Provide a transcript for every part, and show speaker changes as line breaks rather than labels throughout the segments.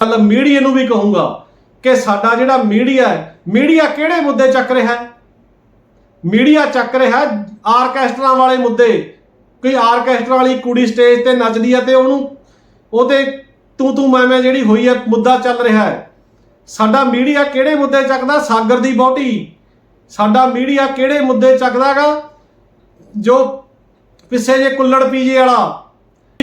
ਗੱਲ ਮੀਡੀਆ ਨੂੰ ਵੀ ਕਹੂੰਗਾ ਕਿ ਸਾਡਾ ਜਿਹੜਾ ਮੀਡੀਆ ਹੈ, ਮੀਡੀਆ ਕਿਹੜੇ ਮੁੱਦੇ ਚੱਕ ਰਿਹਾ ਹੈ? ਮੀਡੀਆ ਚੱਕ ਰਿਹਾ ਹੈ ਵਾਲੇ ਮੁੱਦੇ। ਕੋਈ ਆਰਕੈਸਟਰਾ ਵਾਲੀ ਕੁੜੀ ਸਟੇਜ ਤੇ ਨੱਚਦੀ ਹੈ ਤੇ ਉਹਨੂੰ ਉਹਦੇ ਤੂੰ ਤੂੰ ਮੈਂ ਮੈਂ ਜਿਹੜੀ ਹੋਈ ਹੈ ਮੁੱਦਾ ਚੱਲ ਰਿਹਾ ਹੈ। ਸਾਡਾ ਮੀਡੀਆ ਕਿਹੜੇ ਮੁੱਦੇ ਚੱਕਦਾ? ਸਾਗਰ ਦੀ ਬੋਟੀ ਸਾਡਾ ਮੀਡੀਆ ਕਿਹੜੇ ਮੁੱਦੇ ਚੱਕਦਾਗਾ? ਜੋ ਪਿੱਛੇ ਜੇ ਕੁੱਲੜ ਪੀਜੇ ਵਾਲਾ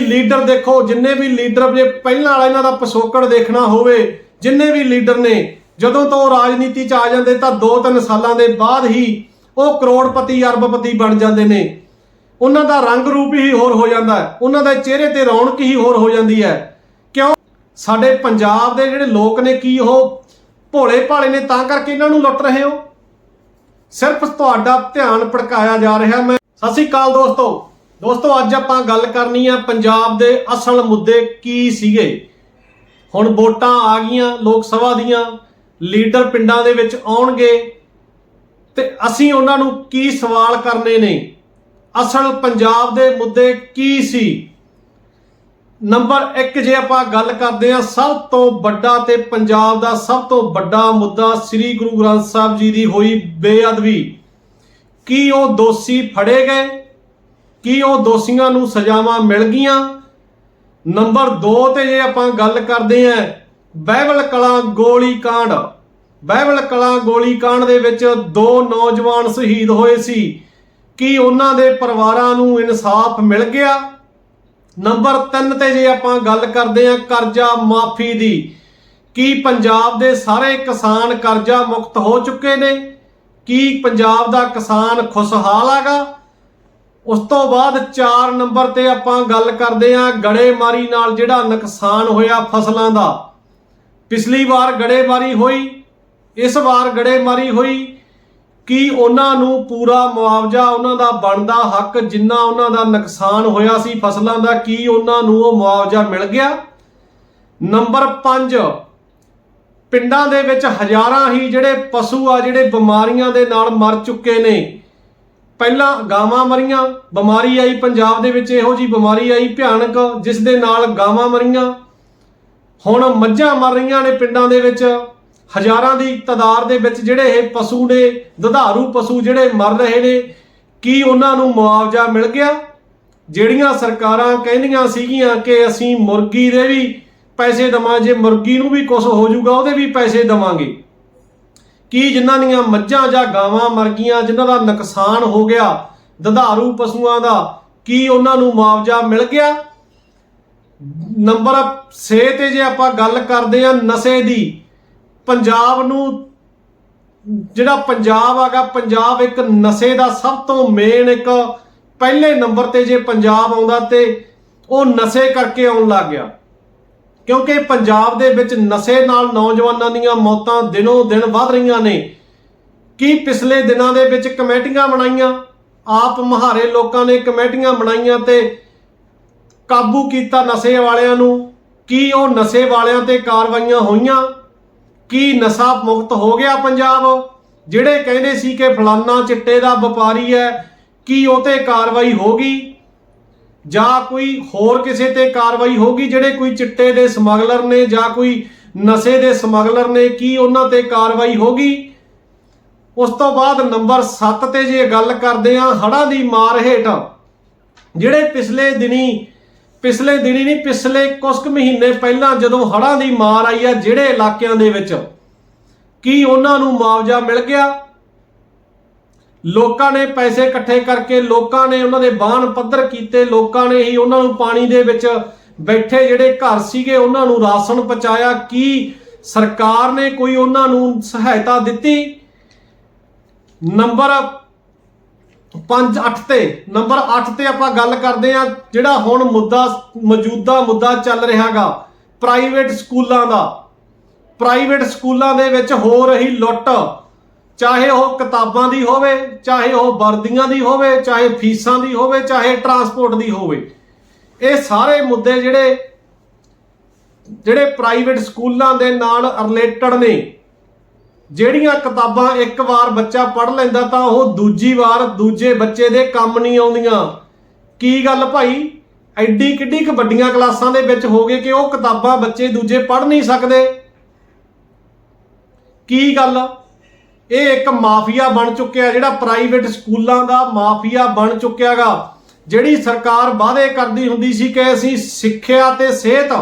ਲੀਡਰ ਦੇਖੋ, ਜਿੰਨੇ ਵੀ ਲੀਡਰ ਜੇ ਪਹਿਲਾਂ ਵਾਲਾ ਇਹਨਾਂ ਦਾ ਪਿਛੋਕੜ ਦੇਖਣਾ ਹੋਵੇ, ਜਿੰਨੇ ਵੀ ਲੀਡਰ ਨੇ, ਜਦੋਂ ਤੋਂ ਉਹ ਰਾਜਨੀਤੀ 'ਚ ਆ ਜਾਂਦੇ ਤਾਂ 2-3 ਸਾਲਾਂ ਦੇ ਬਾਅਦ ਹੀ ਉਹ ਕਰੋੜਪਤੀ, ਅਰਬਪਤੀ ਬਣ ਜਾਂਦੇ ਨੇ। ਉਹਨਾਂ ਦਾ ਰੰਗ ਰੂਪ ਹੀ ਹੋਰ ਹੋ ਜਾਂਦਾ ਉਹਨਾਂ ਦੇ ਚਿਹਰੇ ਤੇ ਰੌਣਕ ਹੀ ਹੋਰ ਹੋ ਜਾਂਦੀ ਹੈ। ਕਿਉਂ? ਸਾਡੇ ਪੰਜਾਬ ਦੇ ਜਿਹੜੇ ਲੋਕ ਨੇ, ਕੀ ਉਹ ਭੋਲੇ ਭਾਲੇ ਨੇ, ਤਾਂ ਕਰਕੇ ਇਹਨਾਂ ਨੂੰ ਲੁੱਟ ਰਹੇ ਹੋ? ਸਿਰਫ ਤੁਹਾਡਾ ਧਿਆਨ ਭੜਕਾਇਆ ਜਾ ਰਿਹਾ। ਮੈਂ ਸਤਿ ਸ੍ਰੀ ਅਕਾਲ ਦੋਸਤੋ। ਦੋਸਤੋ, ਅੱਜ ਆਪਾਂ ਗੱਲ ਕਰਨੀ ਆ ਪੰਜਾਬ ਦੇ ਅਸਲ ਮੁੱਦੇ ਕੀ ਸੀਗੇ? ਹੁਣ ਵੋਟਾਂ ਆ ਗਈਆਂ, ਲੋਕ ਸਭਾ ਦੀਆਂ, ਲੀਡਰ ਪਿੰਡਾਂ ਦੇ ਵਿੱਚ ਆਉਣਗੇ। ਤੇ ਅਸੀਂ ਉਹਨਾਂ ਨੂੰ ਕੀ ਸਵਾਲ ਕਰਨੇ ਨੇ? ਅਸਲ ਪੰਜਾਬ ਦੇ ਮੁੱਦੇ ਕੀ ਸੀ? ਨੰਬਰ 1 ਜੇ ਆਪਾਂ ਗੱਲ ਕਰਦੇ ਹਾਂ, ਸਭ ਤੋਂ ਵੱਡਾ ਤੇ ਪੰਜਾਬ ਦਾ ਸਭ ਤੋਂ ਵੱਡਾ ਮੁੱਦਾ ਸ੍ਰੀ ਗੁਰੂ ਗ੍ਰੰਥ ਸਾਹਿਬ ਜੀ ਦੀ ਹੋਈ ਬੇਅਦਬੀ। ਕੀ ਉਹ ਦੋਸ਼ੀ ਫੜੇ ਗਏ? ਕੀ ਉਹ ਦੋਸ਼ੀਆਂ ਨੂੰ ਸਜ਼ਾਵਾਂ ਮਿਲ ਗਈਆਂ? ਨੰਬਰ 2 ਤੇ ਜੇ ਆਪਾਂ ਗੱਲ ਕਰਦੇ ਹਾਂ, ਬਹਿਬਲ ਕਲਾ ਗੋਲੀ ਕਾਂਡ। ਬਾਈਬਲ ਕਲਾ ਗੋਲੀ ਕਾਂਡ ਦੇ ਵਿੱਚ ਦੋ ਨੌਜਵਾਨ ਸ਼ਹੀਦ ਹੋਏ ਸੀ। ਕੀ ਉਹਨਾਂ ਦੇ ਪਰਿਵਾਰਾਂ ਨੂੰ ਇਨਸਾਫ ਮਿਲ ਗਿਆ? ਨੰਬਰ 3 ਤੇ ਜੇ ਆਪਾਂ ਗੱਲ ਕਰਦੇ ਹਾਂ ਕਰਜ਼ਾ ਮਾਫੀ ਦੀ, ਕੀ ਪੰਜਾਬ ਦੇ ਸਾਰੇ ਕਿਸਾਨ ਕਰਜ਼ਾ ਮੁਕਤ ਹੋ ਚੁੱਕੇ ਨੇ? ਕੀ ਪੰਜਾਬ ਦਾ ਕਿਸਾਨ ਖੁਸ਼ਹਾਲ ਹੈਗਾ? ਉਸ ਤੋਂ ਬਾਅਦ 4 ਨੰਬਰ ਤੇ ਆਪਾਂ ਗੱਲ ਕਰਦੇ ਹਾਂ ਗੜੇਮਾਰੀ ਨਾਲ ਜਿਹੜਾ ਨੁਕਸਾਨ ਹੋਇਆ ਫਸਲਾਂ ਦਾ। ਪਿਛਲੀ ਵਾਰ ਗੜੇਮਾਰੀ ਹੋਈ, ਇਸ ਵਾਰ ਗੜੇਮਾਰੀ ਹੋਈ ਕਿ ਉਹਨਾਂ ਨੂੰ ਪੂਰਾ ਮੁਆਵਜ਼ਾ ਉਹਨਾਂ ਦਾ ਬਣਦਾ ਹੱਕ ਜਿੰਨਾ ਉਹਨਾਂ ਦਾ ਨੁਕਸਾਨ ਹੋਇਆ ਸੀ ਫਸਲਾਂ ਦਾ, ਕੀ ਉਹਨਾਂ ਨੂੰ ਉਹ ਮੁਆਵਜ਼ਾ ਮਿਲ ਗਿਆ? ਨੰਬਰ 5 ਪਿੰਡਾਂ ਦੇ ਵਿੱਚ ਹਜ਼ਾਰਾਂ ਹੀ ਜਿਹੜੇ ਪਸ਼ੂ ਆ, ਜਿਹੜੇ ਬਿਮਾਰੀਆਂ ਦੇ ਨਾਲ ਮਰ ਚੁੱਕੇ ਨੇ। ਪਹਿਲਾਂ ਗਾਵਾਂ ਮਰੀਆਂ, ਬਿਮਾਰੀ ਆਈ ਪੰਜਾਬ ਦੇ ਵਿੱਚ, ਇਹੋ ਜੀ ਬਿਮਾਰੀ ਆਈ ਭਿਆਨਕ, ਜਿਸ ਦੇ ਨਾਲ ਗਾਵਾਂ ਮਰੀਆਂ। ਹੁਣ ਮੱਝਾਂ ਮਰ ਰਹੀਆਂ ਨੇ ਪਿੰਡਾਂ ਦੇ ਵਿੱਚ। ਹਜ਼ਾਰਾਂ ਦੀ ਤਾਦਾਦ ਦੇ ਵਿੱਚ ਜਿਹੜੇ ਇਹ ਪਸ਼ੂ ਨੇ, ਦੁਧਾਰੂ ਪਸ਼ੂ ਜਿਹੜੇ ਮਰ ਰਹੇ ਨੇ, ਕੀ ਉਹਨਾਂ ਨੂੰ ਮੁਆਵਜ਼ਾ ਮਿਲ ਗਿਆ? ਜਿਹੜੀਆਂ ਸਰਕਾਰਾਂ ਕਹਿੰਦੀਆਂ ਸੀਗੀਆਂ ਕਿ ਅਸੀਂ ਮੁਰਗੀ ਦੇ ਵੀ ਪੈਸੇ ਦਵਾਂ ਜੇ ਮੁਰਗੀ ਨੂੰ ਵੀ ਕੁਝ ਹੋ ਜਾਊਗਾ, ਉਹਦੇ ਵੀ ਪੈਸੇ ਦਵਾਂਗੇ। ਕੀ ਜਿਨ੍ਹਾਂ ਦੀਆਂ ਮੱਝਾਂ ਜਾਂ ਗਾਵਾਂ ਮਰ ਗਈਆਂ, ਜਿਨ੍ਹਾਂ ਦਾ ਨੁਕਸਾਨ ਹੋ ਗਿਆ, ਦੁਧਾਰੂ ਪਸ਼ੂਆਂ ਦਾ, ਕੀ ਉਹਨਾਂ ਨੂੰ ਮੁਆਵਜ਼ਾ ਮਿਲ ਗਿਆ? ਨੰਬਰ 6 ਤੇ ਜੇ ਆਪਾਂ ਗੱਲ ਕਰਦੇ ਆ ਨਸ਼ੇ ਦੀ, ਪੰਜਾਬ ਨੂੰ, ਜਿਹੜਾ ਪੰਜਾਬ ਆਗਾ ਪੰਜਾਬ ਇੱਕ ਨਸ਼ੇ ਦਾ ਸਭ ਤੋਂ ਮੇਨ ਇੱਕ ਪਹਿਲੇ ਨੰਬਰ ਤੇ ਜੇ ਪੰਜਾਬ ਆਉਂਦਾ ਤੇ ਉਹ ਨਸ਼ੇ ਕਰਕੇ ਆਉਣ ਲੱਗ ਗਿਆ। ਕਿਉਂਕਿ ਪੰਜਾਬ ਦੇ ਵਿੱਚ ਨਸ਼ੇ ਨਾਲ ਨੌਜਵਾਨਾਂ ਦੀਆਂ ਮੌਤਾਂ ਦਿਨੋਂ ਦਿਨ ਵੱਧ ਰਹੀਆਂ ਨੇ। ਕੀ ਪਿਛਲੇ ਦਿਨਾਂ ਦੇ ਵਿੱਚ ਕਮੇਟੀਆਂ ਬਣਾਈਆਂ? ਆਪ ਮਹਾਰੇ ਲੋਕਾਂ ਨੇ ਕਮੇਟੀਆਂ ਬਣਾਈਆਂ ਤੇ ਕਾਬੂ ਕੀਤਾ ਨਸ਼ੇ ਵਾਲਿਆਂ ਨੂੰ। ਕੀ ਉਹ ਨਸ਼ੇ ਵਾਲਿਆਂ ਤੇ ਕਾਰਵਾਈਆਂ ਹੋਈਆਂ? ਕੀ ਨਸ਼ਾ ਮੁਕਤ ਹੋ ਗਿਆ ਪੰਜਾਬ? ਜਿਹੜੇ ਕਹਿੰਦੇ ਸੀ ਕਿ ਫਲਾਨਾ ਚਿੱਟੇ ਦਾ ਵਪਾਰੀ ਹੈ, ਕੀ ਉਹ ਤੇ ਕਾਰਵਾਈ ਹੋ ਗਈ? ਜਾਂ ਕੋਈ ਹੋਰ ਕਿਸੇ ਤੇ ਕਾਰਵਾਈ ਹੋਗੀ ਜਿਹੜੇ ਕੋਈ ਚਿੱਟੇ ਦੇ ਸਮਗਲਰ ਨੇ ਜਾਂ ਕੋਈ ਨਸ਼ੇ ਦੇ ਸਮਗਲਰ ਨੇ, ਕੀ ਉਹਨਾਂ ਤੇ ਕਾਰਵਾਈ ਹੋਗੀ ਉਸ ਤੋਂ ਬਾਅਦ ਨੰਬਰ 7 ਤੇ ਜੇ ਗੱਲ ਕਰਦੇ ਆ ਹੜ੍ਹਾਂ ਦੀ ਮਾਰ ਹੇਠ, ਜਿਹੜੇ ਪਿਛਲੇ ਦਿਨੀ ਪਿਛਲੇ ਦਿਨੀ ਨਹੀਂ, ਪਿਛਲੇ ਕੁਝ ਕੁ ਮਹੀਨੇ ਪਹਿਲਾਂ ਜਦੋਂ ਹੜ੍ਹਾਂ ਦੀ ਮਾਰ ਆਈ ਆ ਜਿਹੜੇ ਇਲਾਕਿਆਂ ਦੇ ਵਿੱਚ, ਕੀ ਉਹਨਾਂ ਨੂੰ ਮੁਆਵਜ਼ਾ ਮਿਲ ਗਿਆ? ਲੋਕਾਂ ਨੇ ਪੈਸੇ ਇਕੱਠੇ ਕਰਕੇ ਲੋਕਾਂ ਨੇ ਉਹਨਾਂ ਦੇ ਬਾਣ ਪੱਧਰ ਕੀਤੇ, ਲੋਕਾਂ ਨੇ ਹੀ ਉਹਨਾਂ ਨੂੰ ਪਾਣੀ ਦੇ ਵਿੱਚ ਬੈਠੇ ਜਿਹੜੇ ਘਰ ਸੀਗੇ, ਉਹਨਾਂ ਨੂੰ ਰਾਸ਼ਨ ਪਹੁੰਚਾਇਆ। ਕੀ ਸਰਕਾਰ ਨੇ ਕੋਈ ਉਹਨਾਂ ਨੂੰ ਸਹਾਇਤਾ ਦਿੱਤੀ? ਨੰਬਰ 5 8 ਤੇ, ਨੰਬਰ 8 ਤੇ ਆਪਾਂ ਗੱਲ ਕਰਦੇ ਆ ਜਿਹੜਾ ਹੁਣ ਮੁੱਦਾ, ਮੌਜੂਦਾ ਮੁੱਦਾ ਚੱਲ ਰਿਹਾਗਾ ਪ੍ਰਾਈਵੇਟ ਸਕੂਲਾਂ ਦਾ। ਪ੍ਰਾਈਵੇਟ ਸਕੂਲਾਂ ਦੇ ਵਿੱਚ ਹੋ ਰਹੀ ਲੁੱਟ। ਚਾਹੇ ਉਹ ਕਿਤਾਬਾਂ ਦੀ ਹੋਵੇ, ਚਾਹੇ ਉਹ ਵਰਦੀਆਂ ਦੀ ਹੋਵੇ, ਚਾਹੇ ਫੀਸਾਂ ਦੀ ਹੋਵੇ, ਚਾਹੇ ਟਰਾਂਸਪੋਰਟ ਦੀ ਹੋਵੇ, ਇਹ ਸਾਰੇ ਮੁੱਦੇ ਜਿਹੜੇ ਜਿਹੜੇ ਪ੍ਰਾਈਵੇਟ ਸਕੂਲਾਂ ਦੇ ਨਾਲ ਰਿਲੇਟਡ ਨੇ, ਜਿਹੜੀਆਂ ਕਿਤਾਬਾਂ ਇੱਕ ਵਾਰ ਬੱਚਾ ਪੜ੍ਹ ਲੈਂਦਾ ਤਾਂ ਉਹ ਦੂਜੀ ਵਾਰ ਦੂਜੇ ਬੱਚੇ ਦੇ ਕੰਮ ਨਹੀਂ ਆਉਂਦੀਆਂ। ਕੀ ਗੱਲ ਭਾਈ? ਐਡੀ ਕਿੱਡੀ ਕੁ ਵੱਡੀਆਂ ਕਲਾਸਾਂ ਦੇ ਵਿੱਚ ਹੋ ਗਏ ਕਿ ਉਹ ਕਿਤਾਬਾਂ ਬੱਚੇ ਦੂਜੇ ਪੜ੍ਹ ਨਹੀਂ ਸਕਦੇ? ਕੀ ਗੱਲ? ਇਹ ਇੱਕ ਮਾਫੀਆ ਬਣ ਚੁੱਕਿਆ ਜਿਹੜਾ ਪ੍ਰਾਈਵੇਟ ਸਕੂਲਾਂ ਦਾ ਮਾਫੀਆ ਬਣ ਚੁੱਕਿਆਗਾ ਜਿਹੜੀ ਸਰਕਾਰ ਵਾਅਦੇ ਕਰਦੀ ਹੁੰਦੀ ਸੀ ਕਿ ਅਸੀਂ ਸਿੱਖਿਆ ਤੇ ਸਿਹਤ,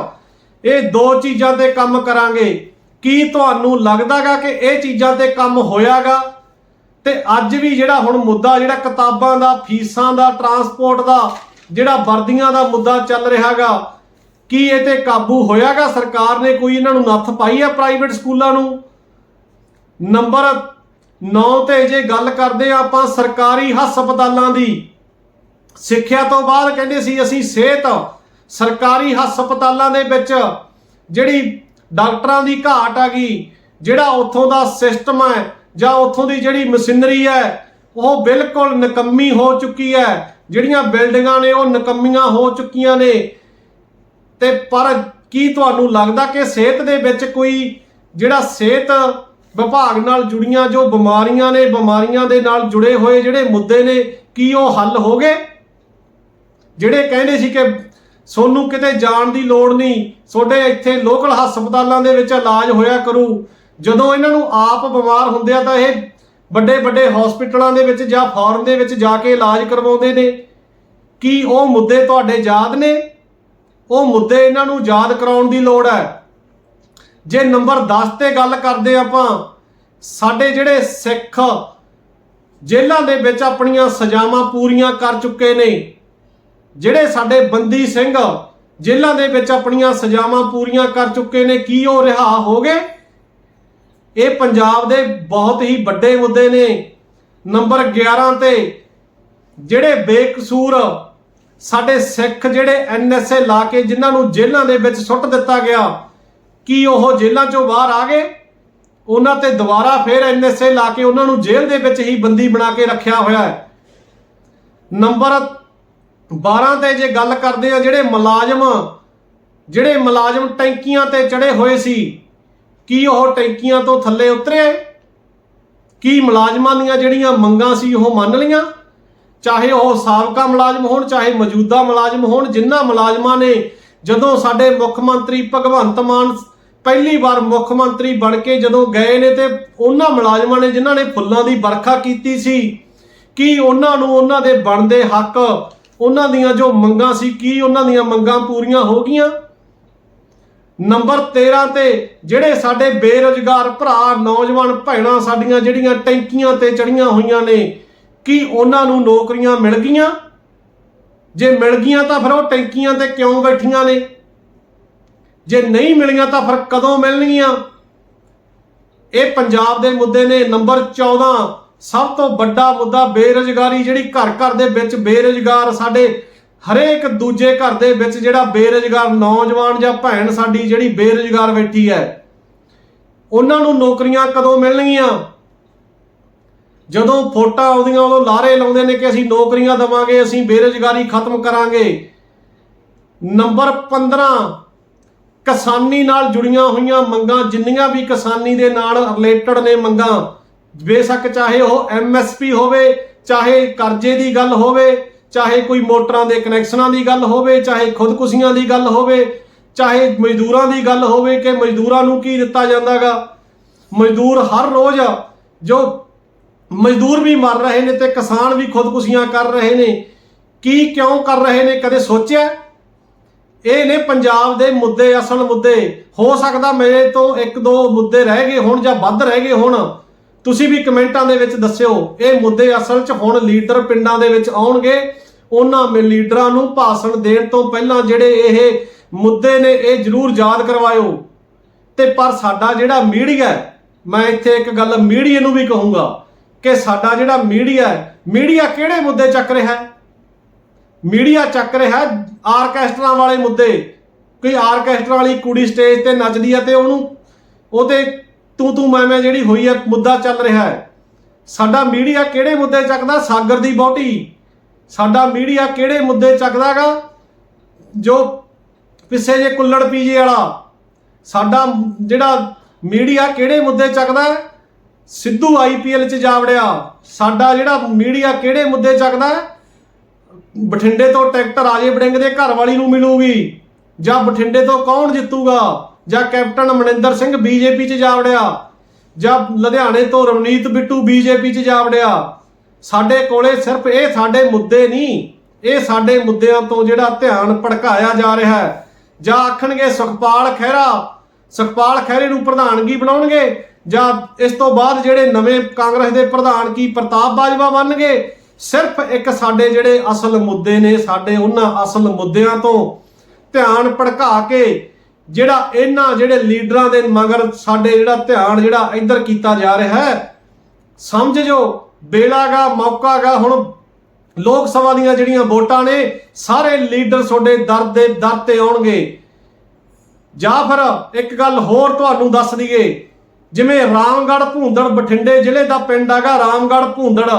ਇਹ ਦੋ ਚੀਜ਼ਾਂ ਤੇ ਕੰਮ ਕਰਾਂਗੇ। ਕੀ ਤੁਹਾਨੂੰ ਲੱਗਦਾਗਾ ਕਿ ਇਹ ਚੀਜ਼ਾਂ ਤੇ ਕੰਮ ਹੋਇਆਗਾ ਤੇ ਅੱਜ ਵੀ ਜਿਹੜਾ ਹੁਣ ਮੁੱਦਾ, ਜਿਹੜਾ ਕਿਤਾਬਾਂ ਦਾ, ਫੀਸਾਂ ਦਾ, ਟਰਾਂਸਪੋਰਟ ਦਾ, ਜਿਹੜਾ ਵਰਦੀਆਂ ਦਾ ਮੁੱਦਾ ਚੱਲ ਰਿਹਾਗਾ ਕੀ ਇਹ ਤੇ ਕਾਬੂ ਹੋਇਆਗਾ ਸਰਕਾਰ ਨੇ ਕੋਈ ਇਹਨਾਂ ਨੂੰ ਨੱਥ ਪਾਈ ਹੈ ਪ੍ਰਾਈਵੇਟ ਸਕੂਲਾਂ ਨੂੰ? ਨੰਬਰ ਨੌ ਤੇ ਜੇ ਗੱਲ ਕਰਦੇ ਆ ਆਪਾਂ ਸਰਕਾਰੀ ਹਸਪਤਾਲਾਂ ਦੀ, ਸਿੱਖਿਆ ਤੋਂ ਬਾਅਦ ਕਹਿੰਦੇ ਸੀ ਅਸੀਂ ਸਿਹਤ, ਸਰਕਾਰੀ ਹਸਪਤਾਲਾਂ ਦੇ ਵਿੱਚ ਜਿਹੜੀ ਡਾਕਟਰਾਂ ਦੀ ਘਾਟ ਆ ਗਈ, ਜਿਹੜਾ ਉੱਥੋਂ ਦਾ ਸਿਸਟਮ ਹੈ ਜਾਂ ਉੱਥੋਂ ਦੀ ਜਿਹੜੀ ਮਸ਼ੀਨਰੀ ਹੈ, ਉਹ ਬਿਲਕੁਲ ਨਕੰਮੀ ਹੋ ਚੁੱਕੀ ਹੈ। ਜਿਹੜੀਆਂ ਬਿਲਡਿੰਗਾਂ ਨੇ ਉਹ ਨਕੰਮੀਆਂ ਹੋ ਚੁੱਕੀਆਂ ਨੇ। ਤੇ ਪਰ ਕੀ ਤੁਹਾਨੂੰ ਲੱਗਦਾ ਕਿ ਸਿਹਤ ਦੇ ਵਿੱਚ ਕੋਈ ਜਿਹੜਾ ਸਿਹਤ ਵਿਭਾਗ ਨਾਲ ਜੁੜੀਆਂ ਜੋ ਬਿਮਾਰੀਆਂ ਨੇ, ਬਿਮਾਰੀਆਂ ਦੇ ਨਾਲ ਜੁੜੇ ਹੋਏ ਜਿਹੜੇ ਮੁੱਦੇ ਨੇ, ਕੀ ਉਹ ਹੱਲ ਹੋ ਗਏ? ਜਿਹੜੇ ਕਹਿੰਦੇ ਸੀ ਕਿ ਸੋਨੂੰ ਕਿਤੇ ਜਾਣ ਦੀ ਲੋੜ ਨਹੀਂ ਤੁਹਾਡੇ ਇੱਥੇ ਲੋਕਲ ਹਸਪਤਾਲਾਂ ਦੇ ਵਿੱਚ ਇਲਾਜ ਹੋਇਆ ਕਰੂ, ਜਦੋਂ ਇਹਨਾਂ ਨੂੰ ਆਪ ਬਿਮਾਰ ਹੁੰਦੇ ਆ ਤਾਂ ਇਹ ਵੱਡੇ ਵੱਡੇ ਹਸਪਤਾਲਾਂ ਦੇ ਵਿੱਚ ਜਾਂ ਫਾਰਮ ਦੇ ਵਿੱਚ ਜਾ ਕੇ ਇਲਾਜ ਕਰਵਾਉਂਦੇ ਨੇ। ਕੀ ਉਹ ਮੁੱਦੇ ਤੁਹਾਡੇ ਯਾਦ ਨੇ? ਉਹ ਮੁੱਦੇ ਇਹਨਾਂ ਨੂੰ ਯਾਦ ਕਰਾਉਣ ਦੀ ਲੋੜ ਹੈ। ਜੇ ਨੰਬਰ 10 ਤੇ ਗੱਲ ਕਰਦੇ ਆਪਾਂ, ਸਾਡੇ ਜਿਹੜੇ ਸਿੱਖ ਜੇਲ੍ਹਾਂ ਦੇ ਵਿੱਚ ਆਪਣੀਆਂ ਸਜ਼ਾਵਾਂ ਪੂਰੀਆਂ ਕਰ ਚੁੱਕੇ ਨੇ, ਜਿਹੜੇ ਸਾਡੇ ਬੰਦੀ ਸਿੰਘ ਜੇਲ੍ਹਾਂ ਦੇ ਵਿੱਚ ਆਪਣੀਆਂ ਸਜ਼ਾਵਾਂ ਪੂਰੀਆਂ ਕਰ ਚੁੱਕੇ ਨੇ, ਕੀ ਉਹ ਰਿਹਾ ਹੋ ਗਏ? ਇਹ ਪੰਜਾਬ ਦੇ ਬਹੁਤ ਹੀ ਵੱਡੇ ਮੁੱਦੇ ਨੇ। ਨੰਬਰ 11 ਤੇ ਜਿਹੜੇ ਬੇਕਸੂਰ ਸਾਡੇ ਸਿੱਖ ਜਿਹੜੇ ਐਨਐਸਏ ਲਾ ਕੇ ਜਿਨ੍ਹਾਂ ਨੂੰ ਜੇਲ੍ਹਾਂ ਦੇ ਵਿੱਚ ਸੁੱਟ ਦਿੱਤਾ ਗਿਆ ਕੀ ਉਹ ਜੇਲ੍ਹਾਂ ਚੋਂ ਬਾਹਰ ਆ ਗਏ? ਉਹਨਾਂ ਤੇ ਦੁਬਾਰਾ ਫਿਰ ਐਨਐਸਏ ਲਾ ਕੇ ਉਹਨਾਂ ਨੂੰ ਜੇਲ੍ਹ ਦੇ ਵਿੱਚ ਹੀ ਬੰਦੀ ਬਣਾ ਕੇ ਰੱਖਿਆ ਹੋਇਆ ਹੈ। ਨੰਬਰ 12 ਤੇ ਜੇ ਗੱਲ ਕਰਦੇ ਆ, ਜਿਹੜੇ ਮੁਲਾਜ਼ਮ ਜਿਹੜੇ ਮੁਲਾਜ਼ਮ ਟੈਂਕੀਆਂ ਤੇ ਚੜੇ ਹੋਏ ਸੀ, ਕੀ ਉਹ ਟੈਂਕੀਆਂ ਤੋਂ ਥੱਲੇ ਉਤਰੇ? ਕੀ ਮੁਲਾਜ਼ਮਾਂ ਦੀਆਂ ਜਿਹੜੀਆਂ ਮੰਗਾਂ ਸੀ ਉਹ ਮੰਨ ਲਈਆਂ? ਚਾਹੇ ਉਹ ਸਾਬਕਾ ਮੁਲਾਜ਼ਮ ਹੋਣ, ਚਾਹੇ ਮੌਜੂਦਾ ਮੁਲਾਜ਼ਮ ਹੋਣ ਜਿਨ੍ਹਾਂ ਮੁਲਾਜ਼ਮਾਂ ਨੇ ਜਦੋਂ ਸਾਡੇ ਮੁੱਖ ਮੰਤਰੀ ਭਗਵੰਤ ਮਾਨ ਪਹਿਲੀ ਵਾਰ ਮੁੱਖ ਮੰਤਰੀ ਬਣ ਕੇ ਜਦੋਂ ਗਏ ਨੇ ਤੇ ਉਹਨਾਂ ਮੁਲਾਜ਼ਮਾਂ ਨੇ ਜਿਨ੍ਹਾਂ ਨੇ ਫੁੱਲਾਂ ਦੀ ਵਰਖਾ ਕੀਤੀ ਸੀ, ਕੀ ਉਹਨਾਂ ਨੂੰ ਉਹਨਾਂ ਦੇ ਬਣਦੇ ਹੱਕ, ਉਹਨਾਂ ਦੀਆਂ ਜੋ ਮੰਗਾਂ ਸੀ, ਕੀ ਉਹਨਾਂ ਦੀਆਂ ਮੰਗਾਂ ਪੂਰੀਆਂ ਹੋ ਗਈਆਂ? ਨੰਬਰ 13 ਤੇ ਜਿਹੜੇ ਸਾਡੇ ਬੇਰੁਜ਼ਗਾਰ ਭਰਾ, ਨੌਜਵਾਨ ਭੈਣਾਂ ਸਾਡੀਆਂ ਜਿਹੜੀਆਂ ਟੈਂਕੀਆਂ ਤੇ ਚੜੀਆਂ ਹੋਈਆਂ ਨੇ, ਕੀ ਉਹਨਾਂ ਨੂੰ ਨੌਕਰੀਆਂ ਮਿਲ ਗਈਆਂ? ਜੇ ਮਿਲ ਗਈਆਂ ਤਾਂ ਫਿਰ ਉਹ ਟੈਂਕੀਆਂ ਤੇ ਕਿਉਂ ਬੈਠੀਆਂ ਨੇ? ਜੇ ਨਹੀਂ ਮਿਲੀਆਂ ਤਾਂ ਫਿਰ ਕਦੋਂ ਮਿਲਣਗੀਆਂ? ਇਹ ਪੰਜਾਬ ਦੇ ਮੁੱਦੇ ਨੇ। ਨੰਬਰ 14 ਸਭ ਤੋਂ ਵੱਡਾ ਮੁੱਦਾ ਬੇਰੁਜ਼ਗਾਰੀ, ਜਿਹੜੀ ਘਰ ਘਰ ਦੇ ਵਿੱਚ ਬੇਰੁਜ਼ਗਾਰ ਸਾਡੇ ਹਰੇਕ ਦੂਜੇ ਘਰ ਦੇ ਵਿੱਚ ਜਿਹੜਾ ਬੇਰੁਜ਼ਗਾਰ ਨੌਜਵਾਨ ਜਾਂ ਭੈਣ ਸਾਡੀ ਜਿਹੜੀ ਬੇਰੁਜ਼ਗਾਰ ਬੈਠੀ ਹੈ, ਉਹਨਾਂ ਨੂੰ ਨੌਕਰੀਆਂ ਕਦੋਂ ਮਿਲਣਗੀਆਂ? ਜਦੋਂ ਫੋਟਾਂ ਆਉਂਦੀਆਂ, ਉਦੋਂ ਲਾਰੇ ਲਾਉਂਦੇ ਨੇ ਕਿ ਅਸੀਂ ਨੌਕਰੀਆਂ ਦਵਾਂਗੇ, ਅਸੀਂ ਬੇਰੁਜ਼ਗਾਰੀ ਖਤਮ ਕਰਾਂਗੇ। ਨੰਬਰ 15 ਕਿਸਾਨੀ ਨਾਲ ਜੁੜੀਆਂ ਹੋਈਆਂ ਮੰਗਾਂ, ਜਿੰਨੀਆਂ ਵੀ ਕਿਸਾਨੀ ਦੇ ਨਾਲ ਰਿਲੇਟਡ ਨੇ ਮੰਗਾਂ, ਬੇਸ਼ੱਕ ਚਾਹੇ ਉਹ ਐਮਐਸਪੀ ਹੋਵੇ, ਚਾਹੇ ਕਰਜ਼ੇ ਦੀ ਗੱਲ ਹੋਵੇ, ਚਾਹੇ ਕੋਈ ਮੋਟਰਾਂ ਦੇ ਕਨੈਕਸ਼ਨਾਂ ਦੀ ਗੱਲ ਹੋਵੇ, ਚਾਹੇ ਖੁਦਕੁਸ਼ੀਆਂ ਦੀ ਗੱਲ ਹੋਵੇ, ਚਾਹੇ ਮਜ਼ਦੂਰਾਂ ਦੀ ਗੱਲ ਹੋਵੇ ਕਿ ਮਜ਼ਦੂਰਾਂ ਨੂੰ ਕੀ ਦਿੱਤਾ ਜਾਂਦਾਗਾ। ਮਜ਼ਦੂਰ ਹਰ ਰੋਜ਼ ਜੋ ਮਜ਼ਦੂਰ ਵੀ ਮਰ ਰਹੇ ਨੇ ਤੇ ਕਿਸਾਨ ਵੀ ਖੁਦਕੁਸ਼ੀਆਂ ਕਰ ਰਹੇ ਨੇ, ਕੀ ਕਿਉਂ ਕਰ ਰਹੇ ਨੇ, ਕਦੇ ਸੋਚਿਆ? ਇਹ ਨੇ ਪੰਜਾਬ ਦੇ ਮੁੱਦੇ, ਅਸਲ ਮੁੱਦੇ। ਹੋ ਸਕਦਾ ਮੇਰੇ ਤੋਂ ਇੱਕ ਦੋ ਮੁੱਦੇ ਰਹਿ ਗਏ ਹੋਣ ਜਾਂ ਵੱਧ ਰਹਿ ਗਏ ਹੋਣ। ਤੁਸੀਂ ਵੀ ਕਮੈਂਟਾਂ ਦੇ ਵਿੱਚ ਦੱਸਿਓ, ਇਹ ਮੁੱਦੇ ਅਸਲ 'ਚ ਹੁਣ ਲੀਡਰ ਪਿੰਡਾਂ ਦੇ ਵਿੱਚ ਆਉਣਗੇ। ਉਹਨਾਂ ਮੇ ਲੀਡਰਾਂ ਨੂੰ ਭਾਸ਼ਣ ਦੇਣ ਤੋਂ ਪਹਿਲਾਂ ਜਿਹੜੇ ਇਹ ਮੁੱਦੇ ਨੇ, ਇਹ ਜ਼ਰੂਰ ਯਾਦ ਕਰਵਾਇਓ। ਤੇ ਪਰ ਸਾਡਾ ਜਿਹੜਾ ਮੀਡੀਆ, ਮੈਂ ਇੱਥੇ ਇੱਕ ਗੱਲ ਮੀਡੀਆ ਨੂੰ ਵੀ ਕਹੂੰਗਾ ਕਿ ਸਾਡਾ ਜਿਹੜਾ ਮੀਡੀਆ ਹੈ ਮੀਡੀਆ ਕਿਹੜੇ ਮੁੱਦੇ ਚੱਕ ਰਿਹਾ ਹੈ? ਮੀਡੀਆ ਚੱਕ ਰਿਹਾ ਹੈ ਆਰਕੈਸਟਰਾ ਵਾਲੇ ਮੁੱਦੇ। ਕੋਈ ਆਰਕੈਸਟਰਾ ਵਾਲੀ ਕੁੜੀ ਸਟੇਜ ਤੇ ਨੱਚਦੀ ਹੈ ਤੇ ਉਹਨੂੰ ਉਹਦੇ ਤੂੰ ਤੂੰ ਮੈਂ ਮੈਂ ਜਿਹੜੀ ਹੋਈ ਹੈ ਮੁੱਦਾ ਚੱਲ ਰਿਹਾ ਹੈ। ਸਾਡਾ ਮੀਡੀਆ ਕਿਹੜੇ ਮੁੱਦੇ ਚੱਕਦਾ? ਸਾਗਰ ਦੀ ਬੋਟੀ। ਸਾਡਾ ਮੀਡੀਆ ਕਿਹੜੇ ਮੁੱਦੇ ਚੱਕਦਾਗਾ? ਜੋ ਪਿੱਛੇ ਜੇ ਕੁੱਲੜ ਪੀਜੇ ਵਾਲਾ। ਸਾਡਾ ਜਿਹੜਾ ਮੀਡੀਆ ਕਿਹੜੇ ਮੁੱਦੇ ਚੱਕਦਾ? ਹੈ? ਸਿੱਧੂ ਆਈਪੀਐਲ 'ਚ ਜਾ ਵੜਿਆ। ਸਾਡਾ ਜਿਹੜਾ ਮੀਡੀਆ ਕਿਹੜੇ ਮੁੱਦੇ ਚੱਕਦਾ? ਬਠਿੰਡੇ ਤੋਂ ਟਰੈਕਟਰ ਰਾਜੇ ਬੜਿੰਗ ਦੇ ਘਰ ਵਾਲੀ ਨੂੰ ਮਿਲੂਗੀ। ਜਾਂ ਬਠਿੰਡੇ ਤੋਂ ਕੌਣ ਜਿੱਤੂਗਾ? ਜਾਂ ਕੈਪਟਨ ਮਨਿੰਦਰ ਸਿੰਘ ਬੀਜੇਪੀ 'ਚ ਜਾ ਵੜਿਆ? ਜਾਂ ਲੁਧਿਆਣੇ ਤੋਂ ਰਵਨੀਤ ਬਿੱਟੂ ਬੀਜੇਪੀ 'ਚ ਜਾ ਵੜਿਆ? ਸਾਡੇ ਕੋਲੇ ਸਿਰਫ ਇਹ ਸਾਡੇ ਮੁੱਦੇ ਨਹੀਂ, ਇਹ ਸਾਡੇ ਮੁੱਦਿਆਂ ਤੋਂ ਜਿਹੜਾ ਧਿਆਨ ਭੜਕਾਇਆ ਜਾ ਰਿਹਾ ਹੈ। ਜਾਂ ਆਖਣਗੇ ਸੁਖਪਾਲ ਖਹਿਰਾ, ਸੁਖਪਾਲ ਖਹਿਰੇ ਨੂੰ ਪ੍ਰਧਾਨਗੀ ਬਣਾਉਣਗੇ? ਜਾਂ ਇਸ ਤੋਂ ਬਾਅਦ ਜਿਹੜੇ ਨਵੇਂ ਕਾਂਗਰਸ ਦੇ ਪ੍ਰਧਾਨ ਕੀ ਪ੍ਰਤਾਪ ਬਾਜਵਾ ਬਣਨਗੇ? ਸਿਰਫ ਇੱਕ ਸਾਡੇ ਜਿਹੜੇ ਅਸਲ ਮੁੱਦੇ ਨੇ, ਸਾਡੇ ਉਹਨਾਂ ਅਸਲ ਮੁੱਦਿਆਂ ਤੋਂ ਧਿਆਨ ਭੜਕਾ ਕੇ ਜਿਹੜਾ ਇਹਨਾਂ ਜਿਹੜੇ ਲੀਡਰਾਂ ਦੇ ਮਗਰ ਸਾਡੇ ਜਿਹੜਾ ਧਿਆਨ ਜਿਹੜਾ ਇੱਧਰ ਕੀਤਾ ਜਾ ਰਿਹਾ ਹੈ, ਸਮਝ ਜੋ ਬੇਲਾਗਾ ਮੌਕਾਗਾ ਹੁਣ ਲੋਕ ਸਭਾ ਦੀਆਂ ਜਿਹੜੀਆਂ ਵੋਟਾਂ ਨੇ, ਸਾਰੇ ਲੀਡਰ ਤੁਹਾਡੇ ਦਰ ਦੇ ਦਰ ਤੇ ਆਉਣਗੇ। ਜਾਂ ਫਿਰ ਇੱਕ ਗੱਲ ਹੋਰ ਤੁਹਾਨੂੰ ਦੱਸ ਦਈਏ, ਜਿਵੇਂ ਰਾਮਗੜ੍ਹ, ਭੂੰਦੜ, ਬਠਿੰਡੇ ਜ਼ਿਲ੍ਹੇ ਦਾ ਪਿੰਡ ਹੈਗਾ, ਰਾਮਗੜ੍ਹ, ਭੂੰਦੜ।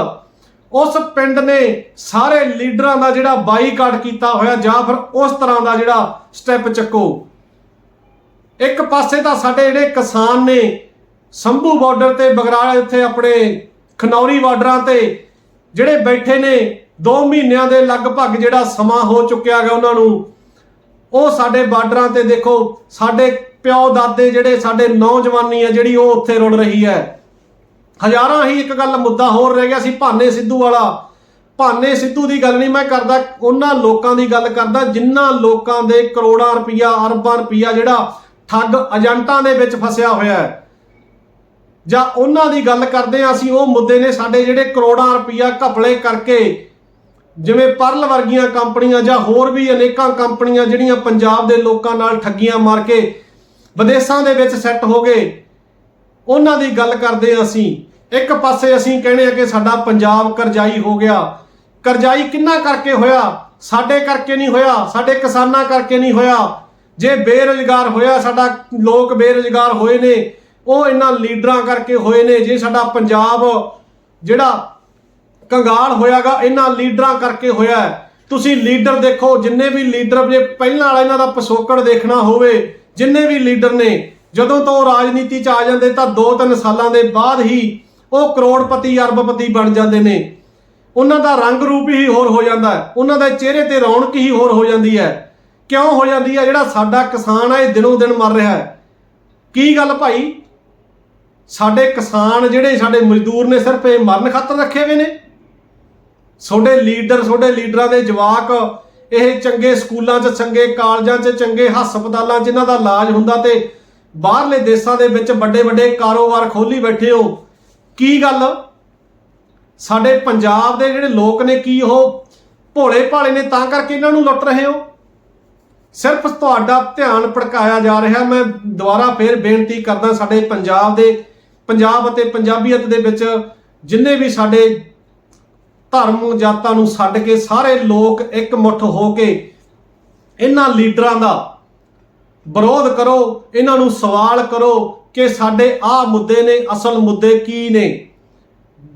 ਉਸ ਪਿੰਡ ਨੇ ਸਾਰੇ ਲੀਡਰਾਂ ਦਾ ਜਿਹੜਾ ਬਾਈਕਾਟ ਕੀਤਾ ਹੋਇਆ ਜਾਂ ਫਿਰ ਉਸ ਤਰ੍ਹਾਂ ਦਾ ਜਿਹੜਾ ਸਟੈਪ ਚੱਕੋ। ਇੱਕ ਪਾਸੇ ਤਾਂ ਸਾਡੇ ਜਿਹੜੇ ਕਿਸਾਨ ਨੇ ਸੰਭੂ ਬਾਰਡਰ ਤੇ ਬਗਰਾਲ ਇੱਥੇ ਆਪਣੇ ਖਨੌਰੀ ਬਾਰਡਰਾਂ ਤੇ ਜਿਹੜੇ ਬੈਠੇ ਨੇ 2 ਮਹੀਨਿਆਂ ਦੇ ਲਗਭਗ ਜਿਹੜਾ ਸਮਾਂ ਹੋ ਚੁੱਕਿਆ ਗਿਆ ਉਹਨਾਂ ਨੂੰ, ਉਹ ਸਾਡੇ ਬਾਰਡਰਾਂ ਤੇ ਦੇਖੋ, ਸਾਡੇ ਪਿਓ ਦਾਦੇ ਜਿਹੜੇ ਸਾਡੇ ਨੌਜਵਾਨੀ ਆ ਜਿਹੜੀ ਉਹ ਉੱਥੇ ਰੁੜ ਰਹੀ ਹੈ। ਹਜ਼ਾਰਾਂ ਹੀ ਇੱਕ ਗੱਲ ਮੁੱਦਾ ਹੋਰ ਰਹਿ ਗਿਆ ਸੀ, ਭਾਨੇ ਸਿੱਧੂ ਵਾਲਾ। ਭਾਨੇ ਸਿੱਧੂ ਦੀ ਗੱਲ ਨਹੀਂ ਮੈਂ ਕਰਦਾ, ਉਹਨਾਂ ਲੋਕਾਂ ਦੀ ਗੱਲ ਕਰਦਾ, ਜਿਨ੍ਹਾਂ ਲੋਕਾਂ ਦੇ ਕਰੋੜਾਂ ਰੁਪਈਆ, ਅਰਬਾਂ ਰੁਪਈਆ ਜਿਹੜਾ ਠੱਗ ਏਜੰਟਾਂ ਦੇ ਵਿੱਚ ਫਸਿਆ ਹੋਇਆ ਹੈ। ਜਾਂ ਉਹਨਾਂ ਦੀ ਗੱਲ ਕਰਦੇ ਆ ਅਸੀਂ, ਉਹ ਮੁੱਦੇ ਨੇ ਸਾਡੇ ਜਿਹੜੇ ਕਰੋੜਾਂ ਰੁਪਈਆ ਘਪਲੇ ਕਰਕੇ, ਜਿਵੇਂ ਪਰਲ ਵਰਗੀਆਂ ਕੰਪਨੀਆਂ ਜਾਂ ਹੋਰ ਵੀ ਅਨੇਕਾਂ ਕੰਪਨੀਆਂ ਜਿਹੜੀਆਂ ਪੰਜਾਬ ਦੇ ਲੋਕਾਂ ਨਾਲ ਠੱਗੀਆਂ ਮਾਰ ਕੇ ਵਿਦੇਸ਼ਾਂ ਦੇ ਵਿੱਚ ਸੈੱਟ ਹੋ ਗਏ। ਉਹਨਾਂ ਦੀ ਗੱਲ ਕਰਦੇ ਹਾਂ ਅਸੀਂ, ਇੱਕ ਪਾਸੇ ਅਸੀਂ ਕਹਿੰਦੇ ਆ ਕਿ ਸਾਡਾ ਪੰਜਾਬ ਕਰਜ਼ਾਈ ਹੋ ਗਿਆ। ਕਰਜ਼ਾਈ ਕਿੰਨਾ ਕਰਕੇ ਹੋਇਆ? ਸਾਡੇ ਕਰਕੇ ਨਹੀਂ ਹੋਇਆ, ਸਾਡੇ ਕਿਸਾਨਾਂ ਕਰਕੇ ਨਹੀਂ ਹੋਇਆ। ਜੇ ਬੇਰੁਜ਼ਗਾਰ ਹੋਇਆ, ਸਾਡਾ ਲੋਕ ਬੇਰੁਜ਼ਗਾਰ ਹੋਏ ਨੇ, ਉਹ ਇਹਨਾਂ ਲੀਡਰਾਂ ਕਰਕੇ ਹੋਏ ਨੇ, ਜੇ ਸਾਡਾ ਪੰਜਾਬ ਜਿਹੜਾ ਕੰਗਾਲ ਹੋਇਆਗਾ ਇਹਨਾਂ ਲੀਡਰਾਂ ਕਰਕੇ ਹੋਇਆ ਤੁਸੀਂ ਲੀਡਰ ਦੇਖੋ, ਜਿੰਨੇ ਵੀ ਲੀਡਰ ਜੇ ਪਹਿਲਾਂ ਵਾਲਾ ਇਹਨਾਂ ਦਾ ਪਿਛੋਕੜ ਦੇਖਣਾ ਹੋਵੇ, ਜਿੰਨੇ ਵੀ ਲੀਡਰ ਨੇ ਜਦੋਂ ਤੋਂ ਉਹ ਰਾਜਨੀਤੀ 'ਚ ਆ ਜਾਂਦੇ ਤਾਂ 2-3 ਸਾਲਾਂ ਦੇ ਬਾਅਦ ਹੀ ਉਹ ਕਰੋੜਪਤੀ, ਅਰਬਪਤੀ ਬਣ ਜਾਂਦੇ ਨੇ। ਉਹਨਾਂ ਦਾ ਰੰਗ ਰੂਪ ਹੀ ਹੋਰ ਹੋ ਜਾਂਦਾ ਹੈ। ਉਹਨਾਂ ਦੇ ਚਿਹਰੇ ਤੇ ਰੌਣਕ ਹੀ ਹੋਰ ਹੋ ਜਾਂਦੀ ਹੈ। ਕਿਉਂ ਹੋ ਜਾਂਦੀ ਹੈ? ਜਿਹੜਾ ਸਾਡਾ ਕਿਸਾਨ ਹੈ, ਇਹ ਦਿਨੋਂ ਦਿਨ ਮਰ ਰਿਹਾ ਹੈ। ਕੀ ਗੱਲ ਭਾਈ? ਸਾਡੇ ਕਿਸਾਨ ਜਿਹੜੇ ਸਾਡੇ ਮਜ਼ਦੂਰ ਨੇ, ਸਿਰਫ ਇਹ ਮਰਨ ਖਾਤਰ ਰੱਖੇ ਹੋਏ ਨੇ। ਤੁਹਾਡੇ ਲੀਡਰ, ਤੁਹਾਡੇ ਲੀਡਰਾਂ ਦੇ ਜਵਾਕ, ਇਹ ਚੰਗੇ ਸਕੂਲਾਂ 'ਚ, ਚੰਗੇ ਕਾਲਜਾਂ 'ਚ, ਚੰਗੇ ਹਸਪਤਾਲਾਂ 'ਚ ਇਹਨਾਂ ਦਾ ਇਲਾਜ ਹੁੰਦਾ ਤੇ ਬਾਹਰਲੇ ਦੇਸ਼ਾਂ ਦੇ ਵਿੱਚ ਵੱਡੇ ਵੱਡੇ ਕਾਰੋਬਾਰ ਖੋਲੀ ਬੈਠੇ ਹੋ। ਕੀ ਗੱਲ? ਸਾਡੇ ਪੰਜਾਬ ਦੇ ਜਿਹੜੇ ਲੋਕ ਨੇ ਕੀ ਉਹ ਭੋਲੇ ਭਾਲੇ ਨੇ ਤਾਂ ਕਰਕੇ ਇਹਨਾਂ ਨੂੰ ਲੁੱਟ ਰਹੇ ਹੋ? ਸਿਰਫ ਤੁਹਾਡਾ ਧਿਆਨ ਭੜਕਾਇਆ ਜਾ ਰਿਹਾ। ਮੈਂ ਦੁਬਾਰਾ ਫੇਰ ਬੇਨਤੀ ਕਰਦਾ ਸਾਡੇ ਪੰਜਾਬ ਦੇ, ਪੰਜਾਬ ਅਤੇ ਪੰਜਾਬੀਅਤ ਦੇ ਵਿੱਚ ਜਿੰਨੇ ਵੀ ਸਾਡੇ ਧਰਮ ਜਾਤਾਂ ਨੂੰ ਛੱਡ ਕੇ ਸਾਰੇ ਲੋਕ ਇਕਮੁੱਠ ਹੋ ਕੇ ਇਹਨਾਂ ਲੀਡਰਾਂ ਦਾ ਵਿਰੋਧ ਕਰੋ, ਇਹਨਾਂ ਨੂੰ ਸਵਾਲ ਕਰੋ ਕਿ ਸਾਡੇ ਆਹ ਮੁੱਦੇ ਨੇ, ਅਸਲ ਮੁੱਦੇ ਕੀ ਨੇ?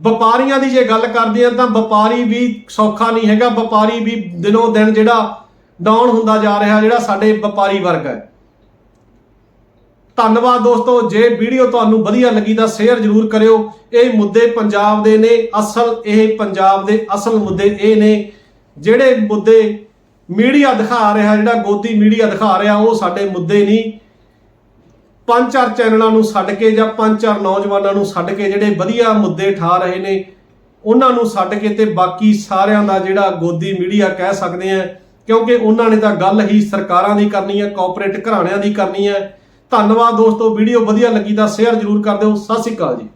ਵਪਾਰੀਆਂ ਦੀ ਜੇ ਗੱਲ ਕਰਦੇ ਆ ਤਾਂ ਵਪਾਰੀ ਵੀ ਸੌਖਾ ਨਹੀਂ ਹੈਗਾ, ਵਪਾਰੀ ਵੀ ਦਿਨੋਂ ਦਿਨ ਜਿਹੜਾ ਡਾਊਨ ਹੁੰਦਾ ਜਾ ਰਿਹਾ, ਜਿਹੜਾ ਸਾਡੇ ਵਪਾਰੀ ਵਰਗ ਹੈ। ਧੰਨਵਾਦ ਦੋਸਤੋ, ਜੇ ਵੀਡੀਓ ਤੁਹਾਨੂੰ ਵਧੀਆ ਲੱਗੀ ਤਾਂ ਸ਼ੇਅਰ ਜ਼ਰੂਰ ਕਰਿਓ। ਇਹ ਮੁੱਦੇ ਪੰਜਾਬ ਦੇ ਨੇ, ਅਸਲ ਇਹ ਪੰਜਾਬ ਦੇ ਅਸਲ ਮੁੱਦੇ ਇਹ ਨੇ, ਜਿਹੜੇ ਮੁੱਦੇ ਮੀਡੀਆ ਦਿਖਾ ਰਿਹਾ, ਜਿਹੜਾ ਗੋਦੀ ਮੀਡੀਆ ਦਿਖਾ ਰਿਹਾ, ਉਹ ਸਾਡੇ ਮੁੱਦੇ ਨਹੀਂ। ਪੰਜ ਚਾਰ ਚੈਨਲਾਂ ਨੂੰ ਛੱਡ ਕੇ ਜਾਂ ਪੰਜ ਚਾਰ ਨੌਜਵਾਨਾਂ ਨੂੰ ਛੱਡ ਕੇ ਜਿਹੜੇ ਵਧੀਆ ਮੁੱਦੇ ਠਾ ਰਹੇ ਨੇ, ਉਹਨਾਂ ਨੂੰ ਛੱਡ ਕੇ ਤੇ ਬਾਕੀ ਸਾਰਿਆਂ ਦਾ ਜਿਹੜਾ ਗੋਦੀ ਮੀਡੀਆ ਕਹਿ ਸਕਦੇ ਆ, ਕਿਉਂਕਿ ਉਹਨਾਂ ਨੇ ਤਾਂ ਗੱਲ ਹੀ ਸਰਕਾਰਾਂ ਦੀ ਕਰਨੀ ਹੈ ਕਾਰਪੋਰੇਟ ਘਰਾਣਿਆਂ ਦੀ ਕਰਨੀ ਹੈ ਧੰਨਵਾਦ ਦੋਸਤੋ, ਵੀਡੀਓ ਵਧੀਆ ਲੱਗੀ ਤਾਂ ਸ਼ੇਅਰ ਜ਼ਰੂਰ ਕਰ ਦਿਓ। ਸਤਿ ਸ਼੍ਰੀ ਅਕਾਲ ਜੀ।